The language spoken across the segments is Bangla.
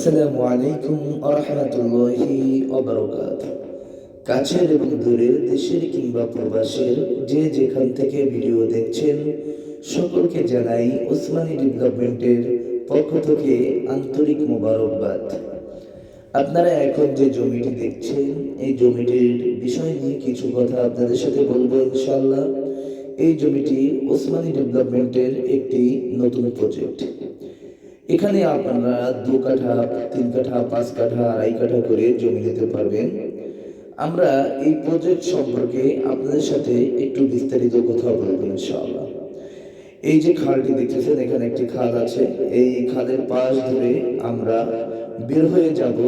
আসসালামু আলাইকুম আরহামতুল্লাহি ওবারকাত কাছের এবং দূরের দেশের কিংবা প্রবাসের যে যেখান থেকে ভিডিও দেখছেন, সকলকে জানাই ওসমানী ডেভেলপমেন্টের পক্ষ থেকে আন্তরিক মোবারকবাদ। আপনারা এখন যে জমিটি দেখছেন, এই জমিটির বিষয় নিয়ে কিছু কথা আপনাদের সাথে বলব ইনশাল্লাহ এই জমিটি ওসমানী ডেভেলপমেন্টের একটি নতুন প্রজেক্ট। এখানে আপনারা দু কাঠা, তিন কাঠা, পাঁচ কাঠা, আড়াই কাঠা করে জমি নিতে পারবেন। আমরা এই প্রজেক্ট সম্পর্কে আপনাদের সাথে একটু বিস্তারিত কথা বলব ইনশাআল্লাহ। এই যে খালটি দেখতেছেন, এখানে একটি খাল আছে। এই খালের পাশ ধরে আমরা বের হয়ে যাব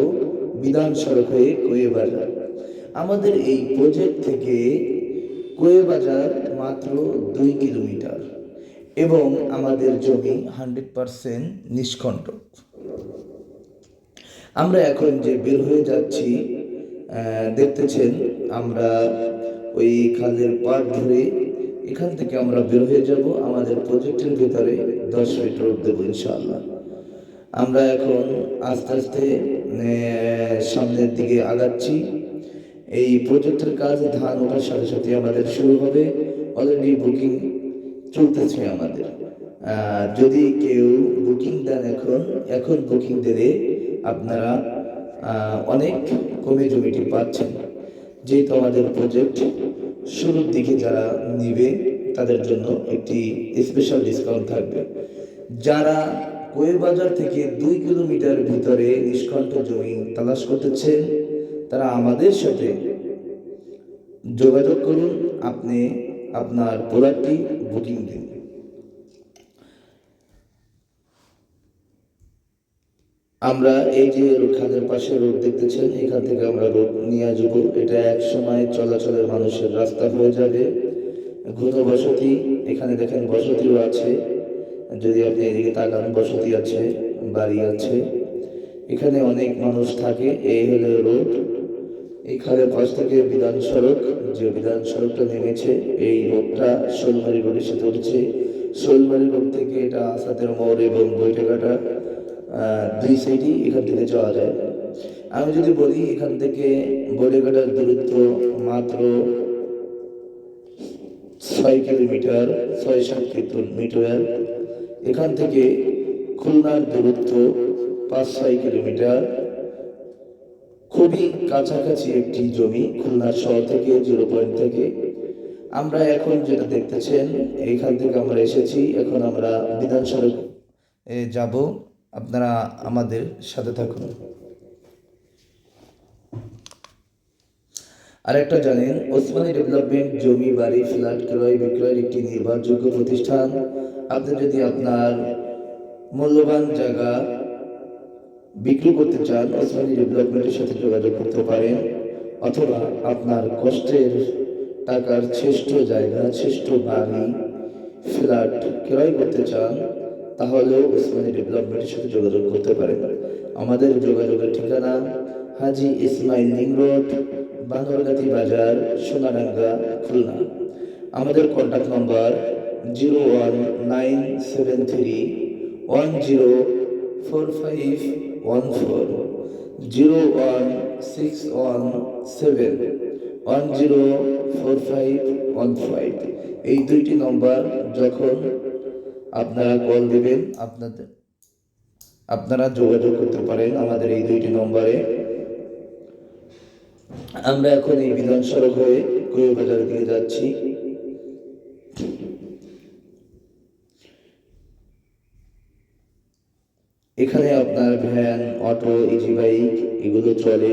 বিধান সড়ক হয়ে কোয়ে বাজার। আমাদের এই প্রজেক্ট থেকে কোয়ে বাজার মাত্র দুই কিলোমিটার। এবং আমাদের জমি হান্ড্রেড পারসেন্ট নিষ্কণ্টক আমরা এখন যে বের হয়ে যাচ্ছি দেখতেছেন আমরা ওই খালের পাড় ধরে এখান থেকে আমরা বের হয়ে যাব। আমাদের প্রজেক্টের ভেতরে দশ ফিট রোড দেবো ইনশাআল্লাহ। আমরা এখন আস্তে আস্তে সামনের দিকে আগাচ্ছি। এই প্রজেক্টের কাজ ধান ওঠার সাথে সাথে আমাদের শুরু হবে। অলরেডি বুকিং চলতেছে আমাদের। যদি কেউ বুকিং দেন এখন এখন বুকিং দিলে আপনারা অনেক কমে জমিটি পাচ্ছেন। যেহেতু আমাদের প্রজেক্ট শুরুর দিকে যারা নিবে, তাদের জন্য একটি স্পেশাল ডিসকাউন্ট থাকবে। যারা কোয়েল বাজার থেকে দুই কিলোমিটার ভিতরে নিষ্কণ্ঠ জমি তালাশ করতেছেন, তারা আমাদের সাথে যোগাযোগ করুন। আপনি আপনার প্রোডাক্টটি বুকিং দিন আমরা এই যে খাদের পাশে রোড দেখতেছেন, এখান থেকে আমরা রোড নিয়ে আসব। এটা এক সময় চলাচলের মানুষের রাস্তা হয়ে যাবে। ঘন বসতি, এখানে দেখেন বসতিও আছে। যদি আপনি এদিকে তাকান, বসতি আছে, বাড়ি আছে। এখানে অনেক মানুষ থাকে, এই হলো রোড। খালের পাশ থেকে বিধান সড়ক, যে বিধান সড়কটা নেমেছে, এই রোডটা শোলমারি রোডের সাথে উঠছে শোলমারি রোড থেকে এটা আসাদের মোড় এবং বৈঠকাটা দুই সাইডই এখান থেকে যাওয়া যায়। আমি যদি বলি এখান থেকে বৈঠকাটার দূরত্ব মাত্র ছয় কিলোমিটার, ছয় সাত কিলোমিটার এখান থেকে খুলনার দূরত্ব পাঁচ ছয় কিলোমিটার। খুবই কাছাকাছি একটি জমি, খুলনা শহর থেকে, জিরো পয়েন্ট থেকে। আমরা এখন যেটা দেখতেছেন এইখান থেকে আমরা এসেছি, এখন আমরা বিধান সড়ক এ যাব। আপনারা আমাদের সাথে থাকুন। আরেকটা জানেন, ওসমানী ডেভেলপমেন্ট জমি, বাড়ি, ফ্ল্যাট ক্রয় বিক্রয়ের একটি নির্ভরযোগ্য প্রতিষ্ঠান। আপনি যদি আপনার মূল্যবান জায়গা বিক্রি করতে চান ওসমানী ডেভেলপমেন্টের সাথে যোগাযোগ করতে পারেন, অথবা আপনার কষ্টের টাকার শ্রেষ্ঠ জায়গা, শ্রেষ্ঠ বাড়ি ফ্ল্যাট ক্রয় করতে চান, তাহলেও ওসমানী ডেভেলপমেন্টের সাথে যোগাযোগ করতে পারেন। আমাদের যোগাযোগের ঠিকানা হাজি ইসমাইল লিং রোড, বান্দরগাতি বাজার সোনাডাঙ্গা খুলনা। আমাদের contact number zero one nine seven three one zero four five one four zero one six one seven one zero four five one five এই দুইটি নম্বর যখন আপনারা কল দেবেন, আপনাদের, আপনারা যোগাযোগ করতে পারেন আমাদের এই দুইটি নম্বরে আমরা এখন এই বিধান সড়ক হয়ে কুয়ে বাজার দিয়ে যাচ্ছি। এখানে আপনার ভ্যান, অটো ইজি বাইক এগুলো চলে।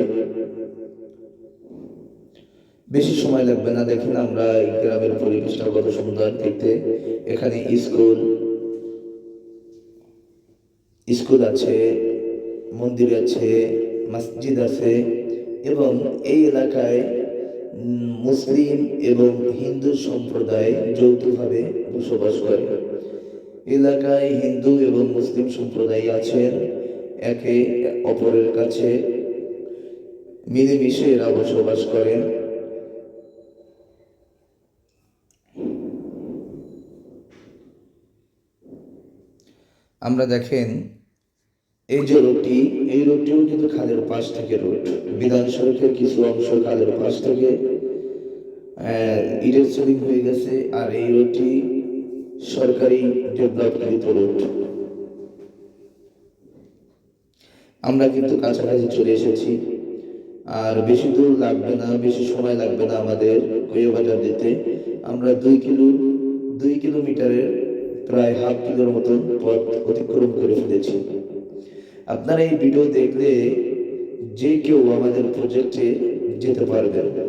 বেশি সময় লাগবে না, দেখেন আমরা এই গ্রামের পরিবেশটা কত সুন্দর দেখতে। এখানে স্কুল স্কুল আছে, মন্দির আছে, মসজিদ আছে এবং এই এলাকায় মুসলিম এবং হিন্দু সম্প্রদায় যৌথভাবে বসবাস করে। এলাকায় হিন্দু এবং মুসলিম সম্প্রদায় আছেন একে অপরের কাছে মিলেমিশে এরা বসবাস করেন। আমরা দেখেন, এই যে রোডটি, এই রোডটিও কিন্তু খালের পাশ থেকে রোড। বিধান সড়কের কিছু অংশ খালের পাশ থেকে ইটের হয়ে গেছে, আর এই রোডটি সরকারি ডেভেলপকৃত রোড আমরা কিন্তু কাছাকাছি চলে এসেছি। আর বেশি দূর লাগবে না, বেশি সময় লাগবে না আমাদের বাজার দিতে। আমরা দুই কিলো, দুই কিলোমিটারের প্রায় হাফ কিলোর মতন পথ অতিক্রম করে ফেলেছি। আপনারা এই ভিডিও দেখলে যে কেউ আমাদের প্রজেক্টে যেতে পারবেন।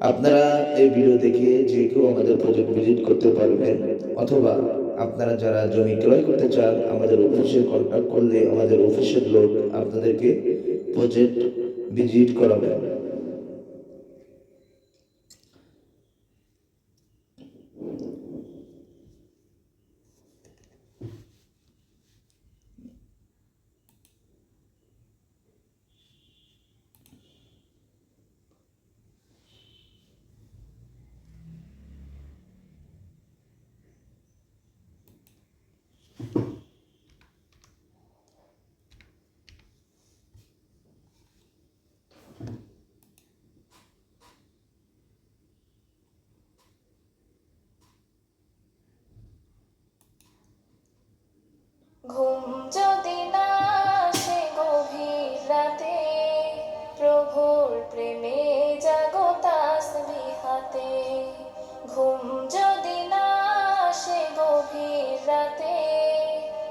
আপনারা এই ভিডিও দেখে যে কেউ আমাদের প্রজেক্ট ভিজিট করতে পারবেন অথবা আপনারা যারা জমি ক্রয় করতে চান, আমাদের অফিসে কন্ট্যাক্ট করলে আমাদের অফিসের লোক আপনাদেরকে প্রজেক্ট ভিজিট করাবেন ঘুম যদি না আসে গভীর রাতে, প্রভুর প্রেমে জাগো তাসবিহ হাতে। ঘুম যদি না আসে গভীর রাতে,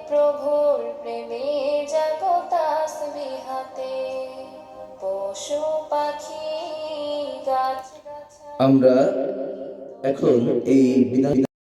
প্রভুর প্রেমে জাগো তাসবিহ হাতে। পশু পাখি গাছ আমরা এখন এই বিধান